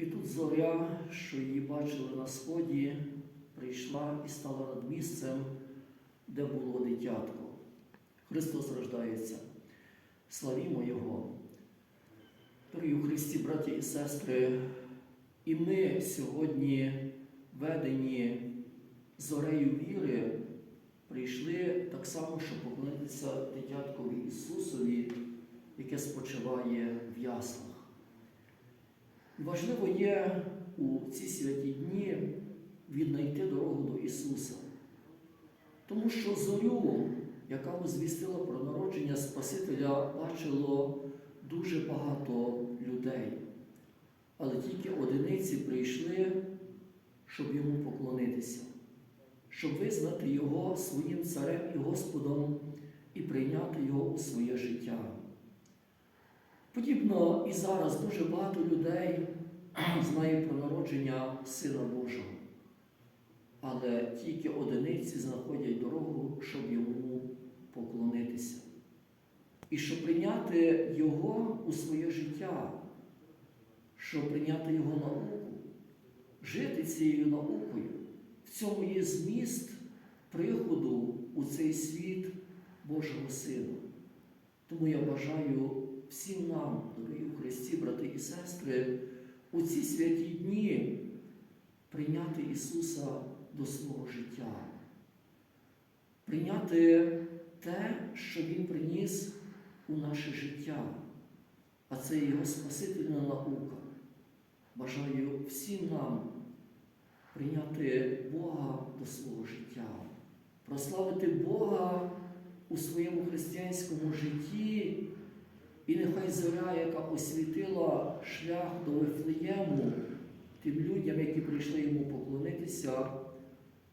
І тут зоря, що її бачили на сході, прийшла і стала над місцем, де було дитятко. Христос рождається. Славімо Його. Дорогі у Христі, браті і сестри, і ми сьогодні, ведені зорею віри, прийшли так само, щоб поклонитися дитяткові Ісусові, яке спочиває в яслах. Важливо є у ці святі дні віднайти дорогу до Ісуса. Тому що зорю, яка возвістила про народження Спасителя, бачило дуже багато людей. Але тільки одиниці прийшли, щоб йому поклонитися, щоб визнати Його своїм царем і Господом і прийняти Його у своє життя. Подібно і зараз дуже багато людей знає про народження Сина Божого. Але тільки одиниці знаходять дорогу, щоб йому поклонитися. І щоб прийняти Його у своє життя, щоб прийняти Його науку, жити цією наукою. В цьому є зміст приходу у цей світ Божого Сина. Тому я бажаю всім нам, дорогі у Христі, брати і сестри, у ці святі дні прийняти Ісуса до свого життя, прийняти те, що Він приніс у наше життя, а це Його Спасительна наука. Бажаю всім нам прийняти Бога до свого життя, прославити Бога у своєму християнському житті. І нехай зоря, яка освітила шлях до Вифлеєму, тим людям, які прийшли йому поклонитися,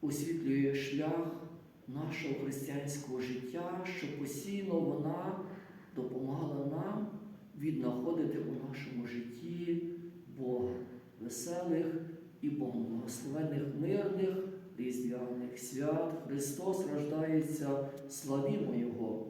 освітлює шлях нашого християнського життя, що постійно вона допомагала нам віднаходити у нашому житті Бога, веселих і Богом благословених мирних різдвяних свят. Христос рождається, славімо Його!